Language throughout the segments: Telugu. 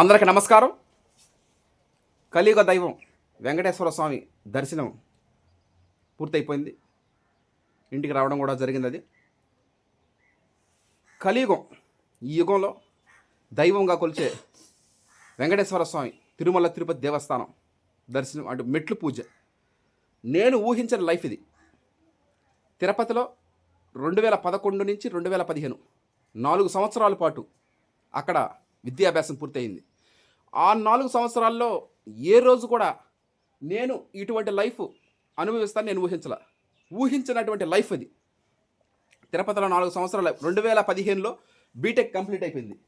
అందరికి నమస్కారం. కలియుగ దైవం వెంకటేశ్వర స్వామి దర్శనం పూర్తయిపోయింది. ఇంటికి రావడం కూడా జరిగింది అది. కలియుగం ఈ యుగంలో దైవంగా కొలిచే వెంకటేశ్వర స్వామి తిరుమల తిరుపతి దేవస్థానం దర్శనం అంటే మెట్లు పూజ. నేను ఊహించిన లైఫ్ ఇది. తిరుపతిలో రెండు వేల పదకొండు నుంచి రెండు వేల పదిహేను నాలుగు సంవత్సరాల పాటు అక్కడ విద్యాభ్యాసం పూర్తయింది. ఆ నాలుగు సంవత్సరాల్లో ఏ రోజు కూడా నేను ఇటువంటి లైఫ్ అనుభవిస్తాను నేను ఊహించాల. ఊహించినటువంటి లైఫ్ అది. తిరుపతిలో నాలుగు సంవత్సరాలు రెండు వేల పదిహేనులో బీటెక్ కంప్లీట్ అయిపోయింది.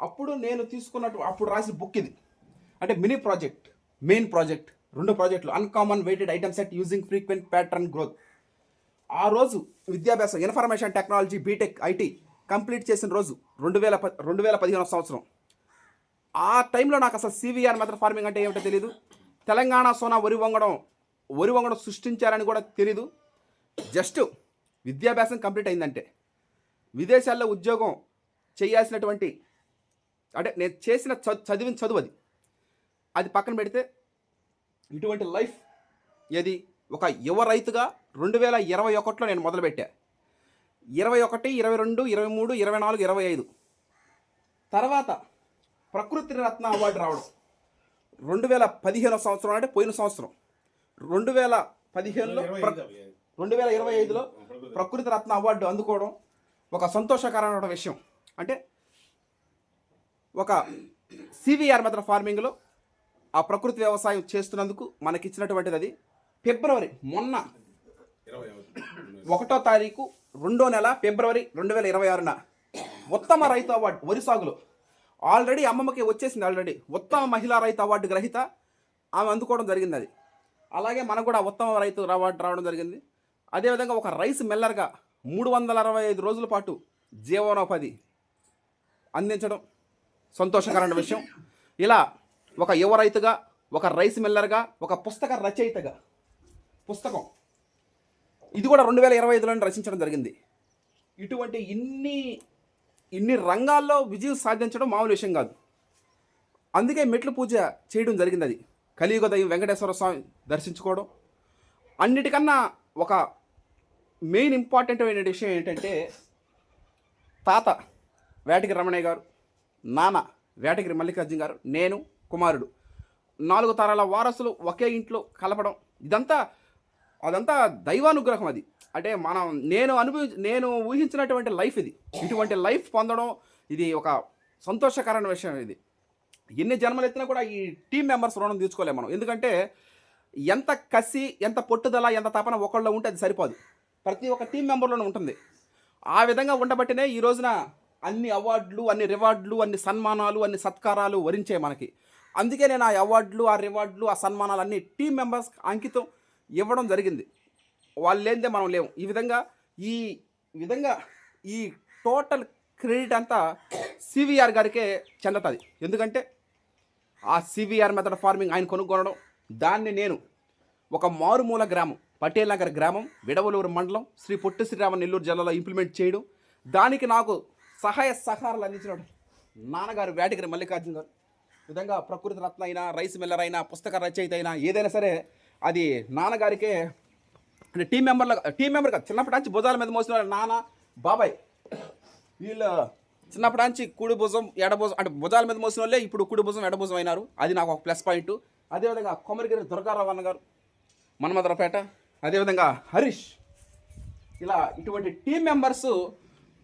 అప్పుడు నేను తీసుకున్నట్టు అప్పుడు రాసిన బుక్ ఇది. అంటే మినీ ప్రాజెక్ట్ మెయిన్ ప్రాజెక్ట్ రెండు ప్రాజెక్టులు uncommon weighted item set using frequent pattern growth. ఆ రోజు విద్యాభ్యాసం information technology BTech IT complete చేసిన రోజు రెండు వేల రెండు వేల పదిహేను సంవత్సరం. ఆ టైంలో నాకు అసలు సివిఆర్ మెథడ్ ఫార్మింగ్ అంటే ఏమిటో తెలియదు తెలంగాణ సోనా వరి వంగడం వరి వంగడం సృష్టించారని కూడా తెలీదు. జస్ట్ విద్యాభ్యాసం కంప్లీట్ అయిందంటే. విదేశాల్లో ఉద్యోగం చేయాల్సినటువంటి అంటే నేను చేసిన చ- చదివిన చదువు అది. అది పక్కన పెడితే ఇటువంటి లైఫ్ ఏది? ఒక యువ రైతుగా రెండు వేల ఇరవై ఒకటిలో నేను మొదలుపెట్టా. ఇరవై ఒకటి ఇరవై రెండు ఇరవై మూడు ఇరవై నాలుగు ఇరవై ఐదు. తర్వాత ప్రకృతి రత్న అవార్డు రావడం. రెండు వేల పదిహేను సంవత్సరం అంటే పోయిన సంవత్సరం. రెండు వేల పదిహేనులో రెండు వేల ఇరవై ఐదులో ప్రకృతి రత్న అవార్డు అందుకోవడం ఒక సంతోషకరమైన విషయం. అంటే ఒక సివిఆర్ మెథడ్ ఫార్మింగ్లో ఆ ప్రకృతి వ్యవసాయం చేస్తున్నందుకు మనకి ఇచ్చినటువంటిది అది. ఫిబ్రవరి మొన్న ఒకటో తారీఖు రెండో నెల ఫిబ్రవరి రెండు వేల ఇరవై ఆరున ఉత్తమ రైతు అవార్డు వరి సాగులో. ఆల్రెడీ అమ్మమ్మకి వచ్చేసింది ఆల్రెడీ. ఉత్తమ మహిళా రైతు అవార్డు గ్రహీత ఆమె అందుకోవడం జరిగింది అది. అలాగే మనకు కూడా ఉత్తమ రైతు అవార్డు రావడం జరిగింది. అదేవిధంగా ఒక రైస్ మెల్లర్గా మూడు వందల అరవై ఐదు రోజుల పాటు జీవనోపాధి అందించడం సంతోషకరమైన విషయం. ఇలా ఒక యువ రైతుగా ఒక రైస్ మిల్లర్గా ఒక పుస్తక రచయితగా పుస్తకం ఇది కూడా రెండు వేల ఇరవై ఐదులో రచించడం జరిగింది. ఇటువంటి ఇన్ని ఇన్ని రంగాల్లో విజయం సాధించడం మామూలు విషయం కాదు. అందుకే మెట్లు పూజ చేయడం జరిగింది అది. కలియుగ దైవం వెంకటేశ్వర స్వామి దర్శించుకోవడం. అన్నిటికన్నా ఒక మెయిన్ ఇంపార్టెంట్ అయిన విషయం ఏంటంటే తాత వేటగిరి రమణయ్య గారు నాన్న వేటగిరి మల్లికార్జున గారు నేను కుమారుడు. నాలుగు తరాల వారసులు ఒకే ఇంట్లో కలపడం. ఇదంతా అదంతా దైవానుగ్రహం అది. అంటే మనం నేను అనుభవి నేను ఊహించినటువంటి లైఫ్ ఇది. ఇటువంటి లైఫ్ పొందడం ఇది ఒక సంతోషకరమైన విషయం ఇది. ఎన్ని జన్మలు ఎత్తినా కూడా ఈ టీం మెంబర్స్ రుణం తీర్చుకోలేము మనం. ఎందుకంటే ఎంత కసి ఎంత పట్టుదల ఎంత తపన ఒకళ్ళు ఉంటే అది సరిపోదు. ప్రతి ఒక్క టీం మెంబర్లోనే ఉంటుంది. ఆ విధంగా ఉండబట్టినే ఈ రోజున అన్ని అవార్డులు అన్ని రివార్డులు అన్ని సన్మానాలు అన్ని సత్కారాలు వరించాయి మనకి. అందుకే నేను ఆ అవార్డులు ఆ రివార్డులు ఆ సన్మానాలు అన్ని టీం మెంబర్స్ అంకితం. ఇవ్వడం జరిగింది. వాళ్ళు లేనిదే మనం లేము. ఈ విధంగా ఈ విధంగా ఈ టోటల్ క్రెడిట్ అంతా సివిఆర్ గారికే చెందుతుంది. ఎందుకంటే ఆ సివిఆర్ మెథడ్ ఫార్మింగ్ ఆయన కొనుక్కోవడం దాన్ని నేను ఒక మారుమూల గ్రామం పటేల్ నగర్ గ్రామం విడవలూరు మండలం శ్రీ పొట్టి శ్రీరామ నెల్లూరు జిల్లాలో ఇంప్లిమెంట్ చేయడం దానికి నాకు సహాయ సహకారాలు అందించిన నాన్నగారు వేటగిరి మల్లికార్జున గారు. విధంగా ప్రకృతి రత్న అయినా రైస్ మిల్లర్ అయినా పుస్తక రచయిత అయినా ఏదైనా సరే అది నాన్నగారికే అంటే టీం మెంబర్ల టీం మెంబర్ కాదు చిన్నప్పటి నుంచి భుజాల మీద మోసిన వాళ్ళు నాన్న బాబాయ్. వీళ్ళు చిన్నప్పటి నుంచి కుడి భుజం ఎడభుజం అంటే భుజాల మీద మోసిన వాళ్ళే ఇప్పుడు కుడి భుజం ఎడభుజం అయినారు. అది నాకు ఒక ప్లస్ పాయింట్ అదేవిధంగా కొమరిగిరి దుర్గారావు అన్న గారు మన్మధరపేట అదేవిధంగా హరీష్. ఇలా ఇటువంటి టీం మెంబర్స్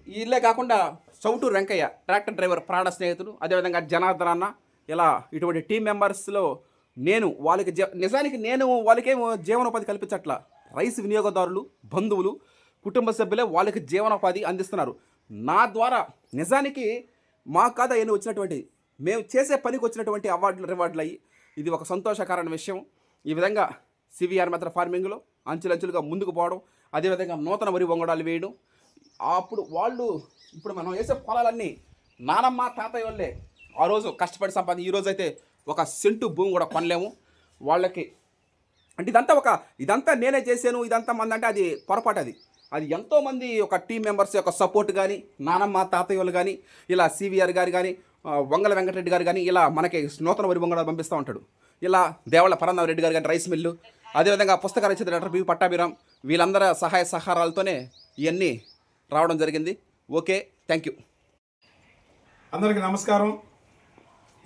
వీళ్ళే కాకుండా చౌటూరు వెంకయ్య ట్రాక్టర్ డ్రైవర్ ప్రాణ స్నేహితులు అదేవిధంగా జనార్దన్ అన్న ఇలా ఇటువంటి టీం మెంబర్స్లో నేను వాళ్ళకి జీ నిజానికి నేను వాళ్ళకేం జీవనోపాధి కల్పించట్లా. రైస్ వినియోగదారులు బంధువులు కుటుంబ సభ్యులే వాళ్ళకి జీవనోపాధి అందిస్తున్నారు. నా ద్వారా నిజానికి మా కాదా ఎన్ని వచ్చినటువంటి మేము చేసే పనికి వచ్చినటువంటి అవార్డులు రివార్డులు అయ్యి ఇది ఒక సంతోషకరమైన విషయం. ఈ విధంగా సివిఆర్ మెత్ర ఫార్మింగ్లో అంచులంచులుగా ముందుకు పోవడం అదేవిధంగా నూతన వరి వంగడాలు వేయడం. అప్పుడు వాళ్ళు ఇప్పుడు మనం వేసే పొలాలన్నీ నానమ్మ తాతయ్య వాళ్ళే ఆ రోజు కష్టపడి సంపాది ఈరోజు అయితే ఒక సెంటు భూమి కూడా కొనలేము. వాళ్ళకి అంటే ఇదంతా ఒక ఇదంతా నేనే చేశాను ఇదంతా మంది అంటే అది పొరపాటు అది. అది ఎంతోమంది ఒక టీం మెంబర్స్ యొక్క సపోర్ట్ కానీ నానమ్మ తాతయ్య వాళ్ళు కానీ ఇలా సివిఆర్ గారు కానీ వంగల వెంకటరెడ్డి గారు కానీ ఇలా మనకి నూతన వరి వంగడాలు పంపిస్తూ ఉంటాడు. ఇలా దేవళ్ళ పరంధామ రెడ్డి గారు కానీ రైస్ మిల్లు అదేవిధంగా పుస్తక రచయిత డాక్టర్ బి పట్టాభిరామ్ వీళ్ళందరి సహాయ సహకారాలతోనే ఇవన్నీ రావడం జరిగింది. ఓకే థ్యాంక్ యూ అందరికీ నమస్కారం.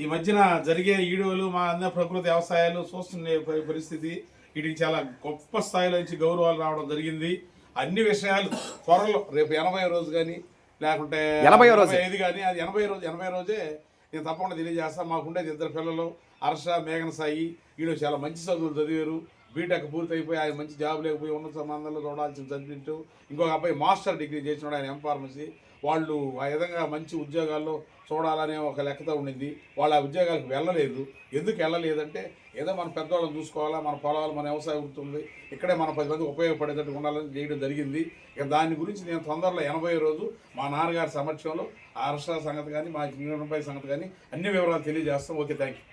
ఈ మధ్యన జరిగే ఈడోలు మా అందరి ప్రకృతి వ్యవసాయాలు చూస్తున్న పరి- పరిస్థితి వీటికి చాలా గొప్ప స్థాయిలో నుంచి గౌరవాలు రావడం జరిగింది. అన్ని విషయాలు త్వరలో రేపు ఎనభై రోజు కానీ లేకుంటే ఎనభైవ రోజే. ఐదు కానీ అది ఎనభై రోజు ఎనభై రోజే నేను తప్పకుండా తెలియజేస్తాను మాకుండేది ఇద్దరు పిల్లలు హర్ష మేఘన సాయి వీళ్ళు చాలా మంచి చదువులు చదివారు. బీటెక్ పూర్తి అయిపోయి ఆయన మంచి జాబ్ లేకపోయి ఉన్నత సంబంధాలు చూడాల్సిన చదివింటూ ఇంకొక అబ్బాయి మాస్టర్ డిగ్రీ చేసినాడు ఆయన ఎంఫార్మసీ వాళ్ళు ఆ విధంగా మంచి ఉద్యోగాల్లో చూడాలనే ఒక లెక్కతో ఉండింది. వాళ్ళు ఆ ఉద్యోగాలకు వెళ్ళలేదు. ఎందుకు వెళ్ళలేదంటే ఏదో మన పెద్దవాళ్ళని చూసుకోవాలా మన పొలాలు మన వ్యవసాయ వృత్తి ఉంది ఇక్కడే మన పది మందికి ఉపయోగపడేటట్టు ఉండాలని చేయడం జరిగింది. ఇక దాని గురించి నేను తొందరలో ఎనభై రోజు మా నాన్నగారి సమక్షంలో ఆ అర్ష సంగతి కానీ మా చిన్నపై సంగతి కానీ అన్ని వివరాలు తెలియజేస్తాం ఓకే థ్యాంక్ యూ